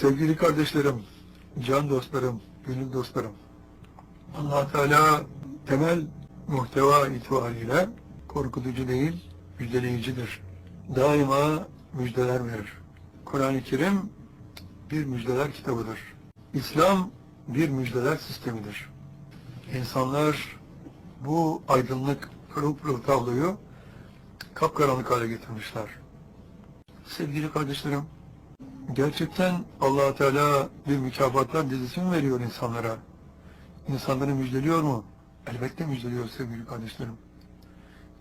Sevgili kardeşlerim, can dostlarım, gönül dostlarım. allah Teala temel muhteva itibariyle korkutucu değil, müjdeleyicidir. Daima müjdeler verir. Kur'an-ı Kerim bir müjdeler kitabıdır. İslam bir müjdeler sistemidir. İnsanlar bu aydınlık pırıl pırıl tabloyu kapkaranlık hale getirmişler. Sevgili kardeşlerim, gerçekten allah Teala bir mükafatlar dizisi mi veriyor insanlara? İnsanları müjdeliyor mu? Elbette müjdeliyor sevgili kardeşlerim.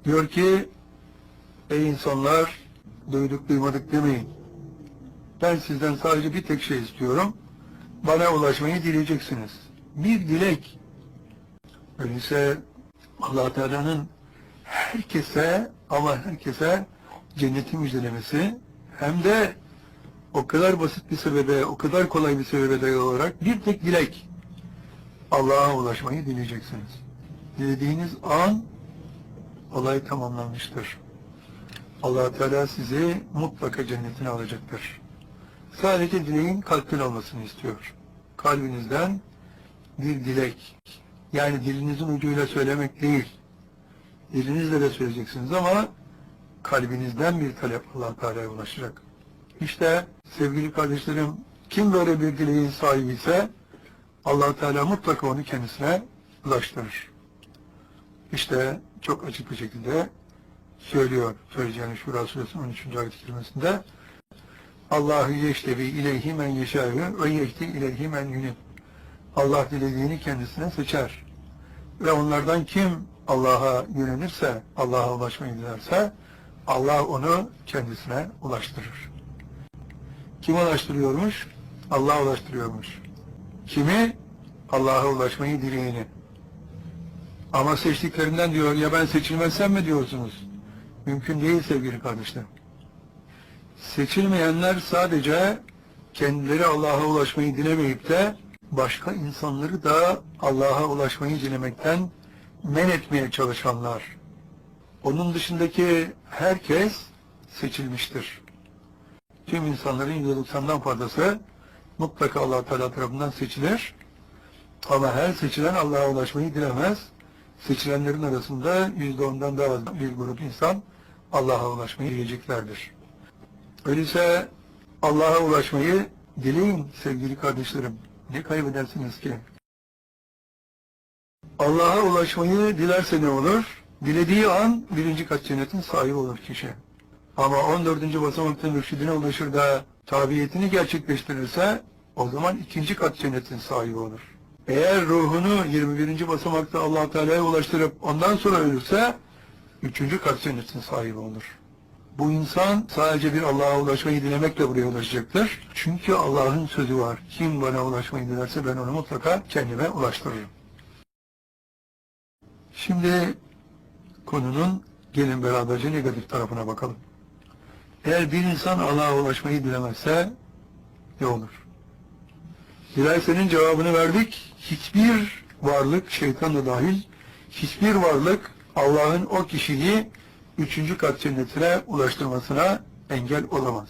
Diyor ki, ey insanlar, duyduk duymadık demeyin. Ben sizden sadece bir tek şey istiyorum. Bana ulaşmayı dileyeceksiniz. Bir dilek. Öyleyse allah Teala'nın herkese ama herkese cenneti müjdelemesi hem de o kadar basit bir sebebe, o kadar kolay bir sebebe dayalı olarak bir tek dilek. Allah'a ulaşmayı dileyeceksiniz. Dilediğiniz an olay tamamlanmıştır. allah Teala sizi mutlaka cennetine alacaktır. Sadece dileğin kalpten olmasını istiyor. Kalbinizden bir dilek. Yani dilinizin ucuyla söylemek değil. Dilinizle de söyleyeceksiniz ama kalbinizden bir talep allah Teala'ya ulaşacak. İşte sevgili kardeşlerim kim böyle bir dileğin sahibi ise allah Teala mutlaka onu kendisine ulaştırır. İşte çok açık bir şekilde söylüyor. Söyleyeceğini Şura Suresinin 13. ayet-i kerimesinde Allahu yeştebi ileyhi men yeşâhü ve yehdi ileyhi men yunib. Allah dilediğini kendisine seçer. Ve onlardan kim Allah'a yönelirse, Allah'a ulaşmayı dilerse, Allah onu kendisine ulaştırır. Kim ulaştırıyormuş? Allah ulaştırıyormuş. Kimi? Allah'a ulaşmayı dileyeni. Ama seçtiklerinden diyor, ya ben seçilmezsem mi diyorsunuz? Mümkün değil sevgili kardeşlerim. Seçilmeyenler sadece kendileri Allah'a ulaşmayı dilemeyip de başka insanları da Allah'a ulaşmayı dilemekten men etmeye çalışanlar. Onun dışındaki herkes seçilmiştir. Tüm insanların %90'dan fazlası mutlaka allah Teala tarafından seçilir. Ama her seçilen Allah'a ulaşmayı dilemez. Seçilenlerin arasında %10'dan daha az bir grup insan Allah'a ulaşmayı dileyeceklerdir. Öyleyse Allah'a ulaşmayı dileyin sevgili kardeşlerim. Ne kaybedersiniz ki? Allah'a ulaşmayı dilerse ne olur? Dilediği an birinci kat cennetin sahibi olur kişi. Ama 14. basamaktan mürşidine ulaşır da tabiyetini gerçekleştirirse o zaman ikinci kat cennetin sahibi olur. Eğer ruhunu 21. basamakta allah Teala'ya ulaştırıp ondan sonra ölürse üçüncü kat cennetin sahibi olur. Bu insan sadece bir Allah'a ulaşmayı dilemekle buraya ulaşacaktır. Çünkü Allah'ın sözü var. Kim bana ulaşmayı dilerse ben onu mutlaka kendime ulaştırırım. Şimdi konunun gelin beraberce negatif tarafına bakalım. Eğer bir insan Allah'a ulaşmayı dilemezse ne olur? Dilersenin cevabını verdik. Hiçbir varlık, şeytan da dahil, hiçbir varlık Allah'ın o kişiyi üçüncü kat cennetine ulaştırmasına engel olamaz.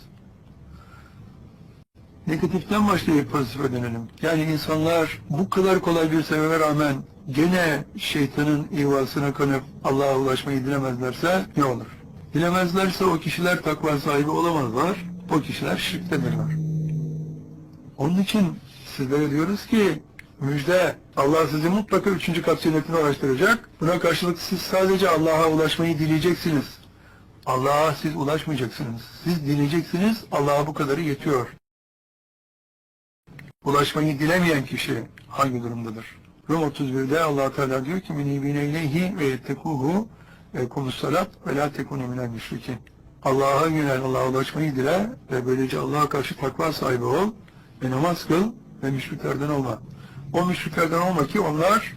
Negatiften başlayıp pozitife dönelim. Yani insanlar bu kadar kolay bir sebebe rağmen gene şeytanın ivasına kanıp Allah'a ulaşmayı dilemezlerse ne olur? Dilemezlerse o kişiler takva sahibi olamazlar. O kişiler şirktedirler. Onun için sizlere diyoruz ki müjde Allah sizi mutlaka üçüncü kat cennetine ulaştıracak. Buna karşılık siz sadece Allah'a ulaşmayı dileyeceksiniz. Allah'a siz ulaşmayacaksınız. Siz dileyeceksiniz. Allah'a bu kadarı yetiyor. Ulaşmayı dilemeyen kişi hangi durumdadır? Rum 31'de allah Teala diyor ki minibine ileyhi ve yettekuhu ve kumussalat ve la tekunu minel müşrikin. Allah'a yönel, Allah'a ulaşmayı dile ve böylece Allah'a karşı takva sahibi ol ve namaz kıl ve müşriklerden olma. O müşriklerden olma ki onlar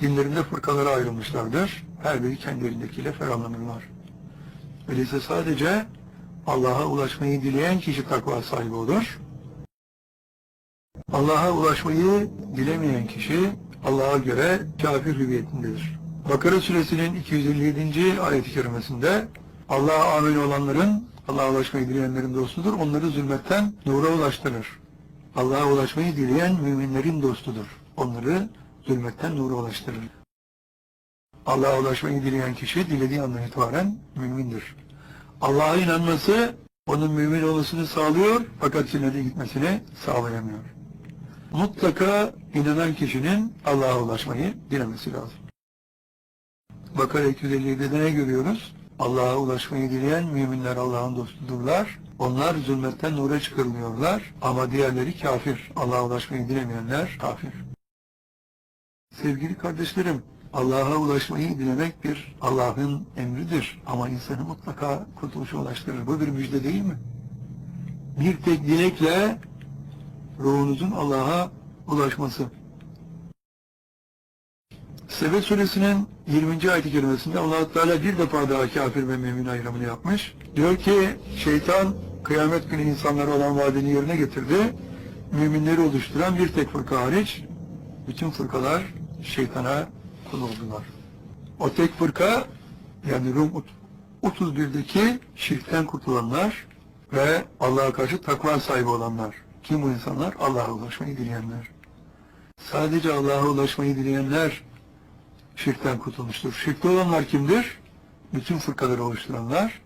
dinlerinde fırkalara ayrılmışlardır. Her biri kendi elindekiyle ferahlanırlar. Öyleyse sadece Allah'a ulaşmayı dileyen kişi takva sahibi olur. Allah'a ulaşmayı dilemeyen kişi Allah'a göre kafir hüviyetindedir. Bakara suresinin 257. ayet-i kerimesinde Allah'a amin olanların, Allah'a ulaşmayı dileyenlerin dostudur. Onları zulmetten nura ulaştırır. Allah'a ulaşmayı dileyen müminlerin dostudur. Onları zulmetten nura ulaştırır. Allah'a ulaşmayı dileyen kişi dilediği andan itibaren mümindir. Allah'a inanması onun mümin olmasını sağlıyor fakat cennete gitmesini sağlayamıyor. Mutlaka inanan kişinin Allah'a ulaşmayı dilemesi lazım. Bakara 257'de ne görüyoruz? Allah'a ulaşmayı dileyen müminler Allah'ın dostudurlar. Onlar zulmetten nura çıkarılıyorlar ama diğerleri kafir. Allah'a ulaşmayı dilemeyenler kafir. Sevgili kardeşlerim, Allah'a ulaşmayı dilemek bir Allah'ın emridir. Ama insanı mutlaka kurtuluşa ulaştırır. Bu bir müjde değil mi? Bir tek dilekle ruhunuzun Allah'a ulaşması. Sebe suresinin 20. ayet-i kerimesinde allah Teala bir defa daha kafir ve mümin ayrımını yapmış. Diyor ki şeytan kıyamet günü insanlara olan vaadini yerine getirdi. Müminleri oluşturan bir tek fırka hariç bütün fırkalar şeytana kul oldular. O tek fırka yani Rum 31'deki şirkten kurtulanlar ve Allah'a karşı takva sahibi olanlar. Kim bu insanlar? Allah'a ulaşmayı dileyenler. Sadece Allah'a ulaşmayı dileyenler şirkten kurtulmuştur. Şirkte olanlar kimdir? Bütün fırkaları oluşturanlar.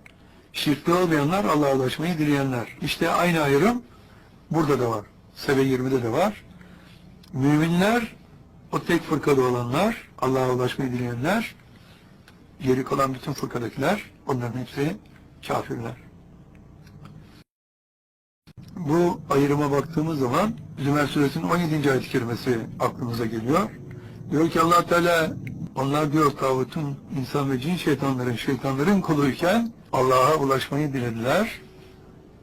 Şirkte olmayanlar Allah'a ulaşmayı dileyenler. İşte aynı ayrım burada da var. Sebe 20'de de var. Müminler o tek fırkalı olanlar, Allah'a ulaşmayı dileyenler, geri kalan bütün fırkadakiler, onların hepsi kafirler. Bu ayrıma baktığımız zaman Zümer Suresinin 17. ayet-i kerimesi aklımıza geliyor. Diyor ki allah Teala onlar diyor tağutun insan ve cin şeytanların şeytanların kuluyken Allah'a ulaşmayı dilediler.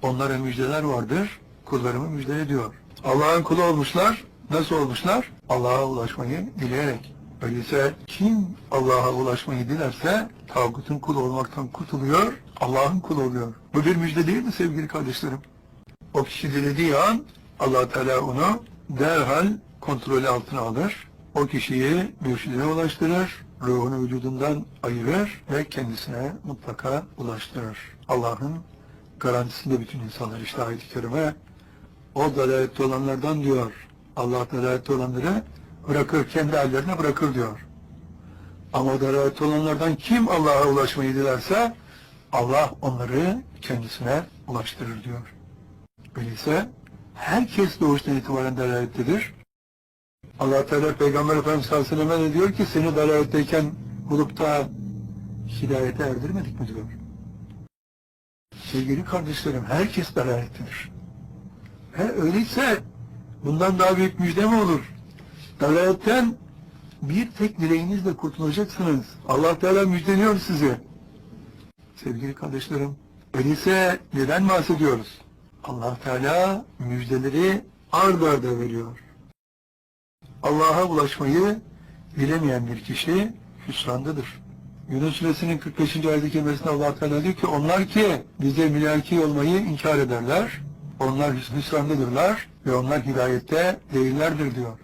Onlara müjdeler vardır. Kullarımı müjdele diyor. Allah'ın kulu olmuşlar. Nasıl olmuşlar? Allah'a ulaşmayı dileyerek. Öyleyse kim Allah'a ulaşmayı dilerse tağutun kulu olmaktan kurtuluyor, Allah'ın kulu oluyor. Bu bir müjde değil mi sevgili kardeşlerim? O kişi dilediği an allah Teala onu derhal kontrolü altına alır. O kişiyi mürşidine ulaştırır, ruhunu vücudundan ayırır ve kendisine mutlaka ulaştırır. Allah'ın garantisinde bütün insanlar işte ayet-i kerime o dalalette olanlardan diyor. Allah dalalette olanları bırakır, kendi hallerine bırakır diyor. Ama dalalette olanlardan kim Allah'a ulaşmayı dilerse Allah onları kendisine ulaştırır diyor. Öyleyse herkes doğuştan itibaren dalalettedir. Allah Teala Peygamber Efendimiz sallallahu aleyhi diyor ki seni dalaletteyken bulup da hidayete erdirmedik mi diyor. Sevgili kardeşlerim herkes dalalettedir. He, öyleyse bundan daha büyük müjde mi olur? Dalaletten bir tek dileğinizle kurtulacaksınız. Allah Teala müjdeliyor size. Sevgili kardeşlerim, öyleyse neden bahsediyoruz? Allah Teala müjdeleri ard arda veriyor. Allah'a ulaşmayı bilemeyen bir kişi hüsrandadır. Yunus Suresinin 45. ayet-i kerimesinde Allah Teala diyor ki onlar ki bize mülaki olmayı inkar ederler. Onlar hüsrandadırlar ve onlar hidayette değillerdir diyor.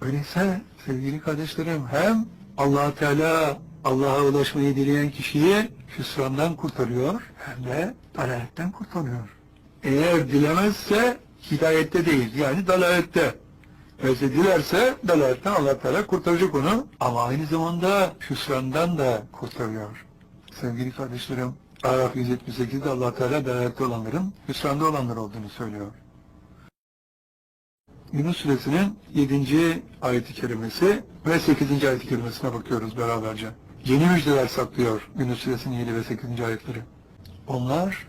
Öyleyse sevgili kardeşlerim hem allah Teala Allah'a ulaşmayı dileyen kişiyi hüsrandan kurtarıyor hem de dalaletten kurtarıyor. Eğer dilemezse hidayette değil yani dalalette. Öyleyse dilerse dalaletten allah Teala kurtaracak onu ama aynı zamanda hüsrandan da kurtarıyor. Sevgili kardeşlerim Araf 178'de allah Teala dalalette olanların hüsranda olanlar olduğunu söylüyor. Yunus Suresinin 7. ayeti kerimesi ve 8. ayeti kerimesine bakıyoruz beraberce. Yeni müjdeler saklıyor Yunus Suresinin 7 ve 8. ayetleri. Onlar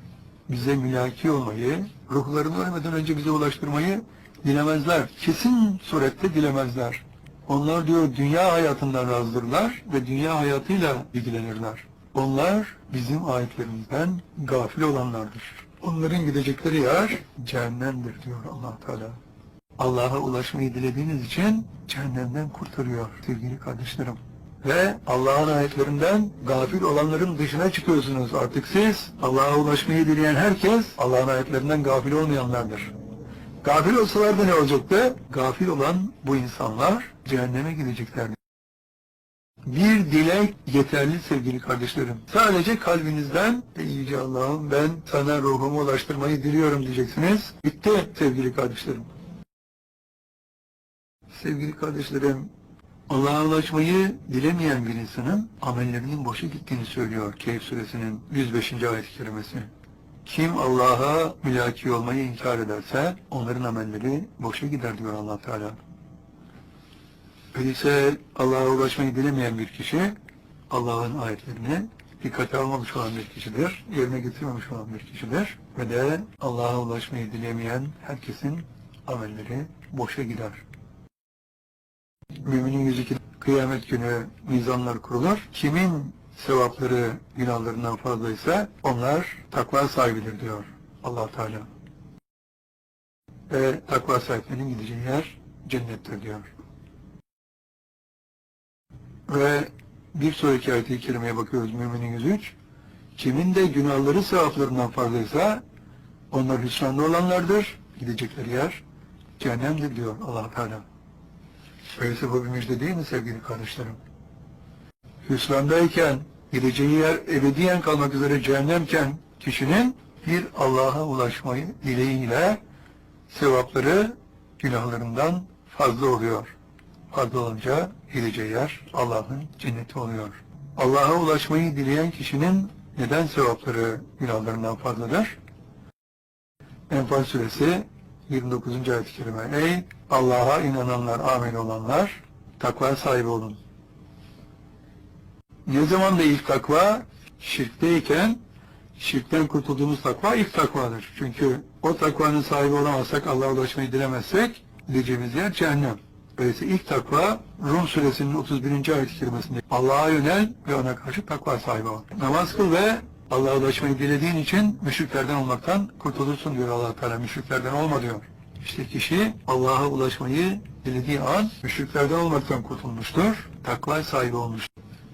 bize mülaki olmayı, ruhlarını ölmeden önce bize ulaştırmayı dilemezler. Kesin surette dilemezler. Onlar diyor dünya hayatından razdırlar ve dünya hayatıyla ilgilenirler. Onlar bizim ayetlerimizden gafil olanlardır. Onların gidecekleri yer cehennemdir diyor allah Teala. Allah'a ulaşmayı dilediğiniz için cehennemden kurtarıyor sevgili kardeşlerim. Ve Allah'ın ayetlerinden gafil olanların dışına çıkıyorsunuz. Artık siz Allah'a ulaşmayı dileyen herkes Allah'ın ayetlerinden gafil olmayanlardır. Gafil olsalardı ne olacaktı? Gafil olan bu insanlar cehenneme gideceklerdi. Bir dilek yeterli sevgili kardeşlerim. Sadece kalbinizden "Ey Yüce Allah'ım ben sana ruhumu ulaştırmayı diliyorum diyeceksiniz. Bitti sevgili kardeşlerim. Sevgili kardeşlerim, Allah'a ulaşmayı dilemeyen bir insanın amellerinin boşa gittiğini söylüyor Kehf suresinin 105. ayet-i kerimesi. Kim Allah'a mülaki olmayı inkar ederse onların amelleri boşa gider diyor allah Teala. Öyleyse Allah'a ulaşmayı dilemeyen bir kişi Allah'ın ayetlerini dikkate almamış olan bir kişidir, yerine getirmemiş olan bir kişidir ve de Allah'a ulaşmayı dilemeyen herkesin amelleri boşa gider. Müminin yüzü kıyamet günü mizanlar kurulur. Kimin sevapları günahlarından fazlaysa onlar takva sahibidir diyor allah Teala. Ve takva sahiplerinin gideceği yer cennettir diyor. Ve bir sonraki ayet-i kerimeye bakıyoruz Müminin 103. Kimin de günahları sevaplarından fazlaysa onlar hüsranda olanlardır. Gidecekleri yer cehennemdir diyor allah Teala. Öyleyse bu bir müjde değil mi sevgili kardeşlerim? Hüsrandayken, gideceği yer ebediyen kalmak üzere cehennemken kişinin bir Allah'a ulaşmayı dileğiyle sevapları günahlarından fazla oluyor. Fazla olunca gideceği yer Allah'ın cenneti oluyor. Allah'a ulaşmayı dileyen kişinin neden sevapları günahlarından fazladır? Enfal suresi 29. ayet-i kerime. Ey Allah'a inananlar, amel olanlar, takva sahibi olun. Ne zaman da ilk takva? Şirkteyken, şirkten kurtulduğumuz takva ilk takvadır. Çünkü o takvanın sahibi olamazsak, Allah'a ulaşmayı dilemezsek, gideceğimiz yer cehennem. Öyleyse ilk takva, Rum suresinin 31. ayet-i kerimesinde Allah'a yönel ve ona karşı takva sahibi ol. Namaz kıl ve Allah'a ulaşmayı dilediğin için müşriklerden olmaktan kurtulursun diyor allah Teala. Müşriklerden olma diyor. İşte kişi Allah'a ulaşmayı dilediği an müşriklerden olmaktan kurtulmuştur. Takva sahibi olmuştur.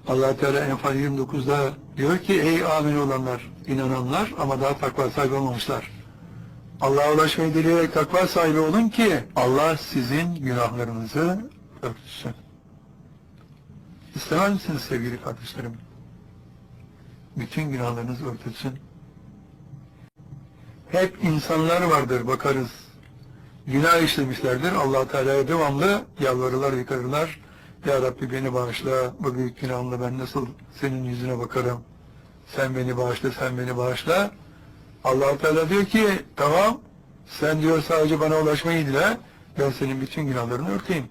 Allah Teala Enfal 29'da diyor ki ey amin olanlar, inananlar ama daha takva sahibi olmamışlar. Allah'a ulaşmayı dileyerek takva sahibi olun ki Allah sizin günahlarınızı örtsün. İstemez misiniz sevgili kardeşlerim? Bütün günahlarınız örtülsün. Hep insanlar vardır bakarız. Günah işlemişlerdir. allah Teala'ya devamlı yalvarırlar, yıkarırlar. Ya Rabbi beni bağışla, bu büyük günahımla ben nasıl senin yüzüne bakarım? Sen beni bağışla, sen beni bağışla. allah Teala diyor ki, tamam, sen diyor sadece bana ulaşmayı dile, ben senin bütün günahlarını örteyim.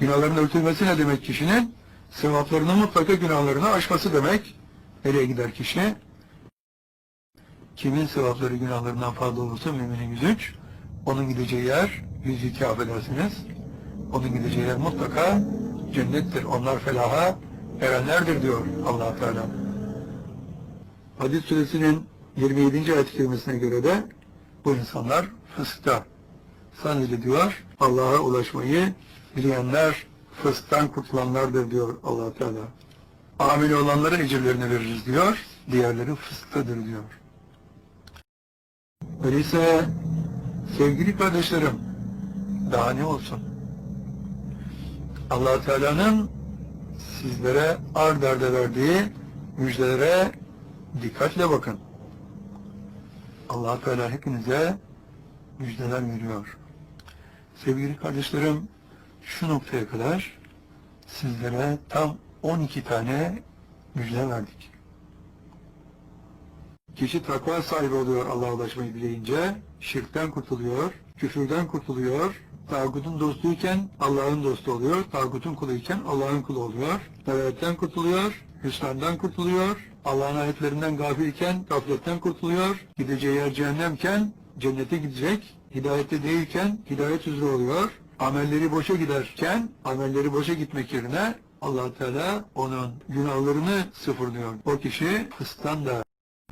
Günahların örtülmesi ne demek kişinin? Sevaplarının mutlaka günahlarını aşması demek. Nereye gider kişi? Kimin sevapları günahlarından fazla olursa müminin 103, onun gideceği yer 102 affedersiniz. Onun gideceği mutlaka cennettir. Onlar felaha erenlerdir diyor allah Teala. Hadis suresinin 27. ayet-i kerimesine göre de bu insanlar fıskta. Sadece diyor Allah'a ulaşmayı dileyenler fısktan kurtulanlardır diyor allah Teala. Amil olanlara ecirlerini veririz diyor. Diğerleri fısktadır diyor. Öyleyse sevgili kardeşlerim daha ne olsun? Allah Teala'nın sizlere ard arda verdiği müjdelere dikkatle bakın. allah Teala hepinize müjdeler veriyor. Sevgili kardeşlerim şu noktaya kadar sizlere tam 12 tane müjde verdik. Kişi takva sahibi oluyor Allah'a ulaşmayı dileyince, şirkten kurtuluyor, küfürden kurtuluyor, tağutun dostuyken Allah'ın dostu oluyor, tağutun kuluyken Allah'ın kulu oluyor, devletten kurtuluyor, hüsrandan kurtuluyor, Allah'ın ayetlerinden gafilken gafletten kurtuluyor, gideceği yer cehennemken cennete gidecek, hidayette değilken hidayet üzere oluyor, amelleri boşa giderken amelleri boşa gitmek yerine allah Teala onun günahlarını sıfırlıyor. O kişi hıstan da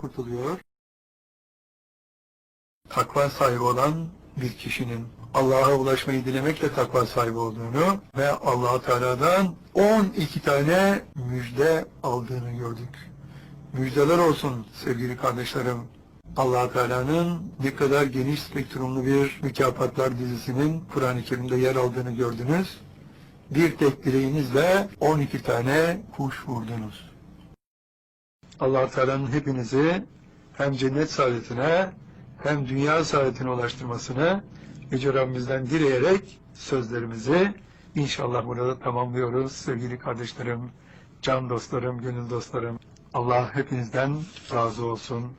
kurtuluyor. Takva sahibi olan bir kişinin Allah'a ulaşmayı dilemekle takva sahibi olduğunu ve allah Teala'dan 12 tane müjde aldığını gördük. Müjdeler olsun sevgili kardeşlerim. allah Teala'nın ne kadar geniş spektrumlu bir mükafatlar dizisinin Kur'an-ı Kerim'de yer aldığını gördünüz. bir tek dileğinizle 12 tane kuş vurdunuz. allah Teala'nın hepinizi hem cennet saadetine hem dünya saadetine ulaştırmasını Yüce Rabbimizden dileyerek sözlerimizi inşallah burada tamamlıyoruz. Sevgili kardeşlerim, can dostlarım, gönül dostlarım. Allah hepinizden razı olsun.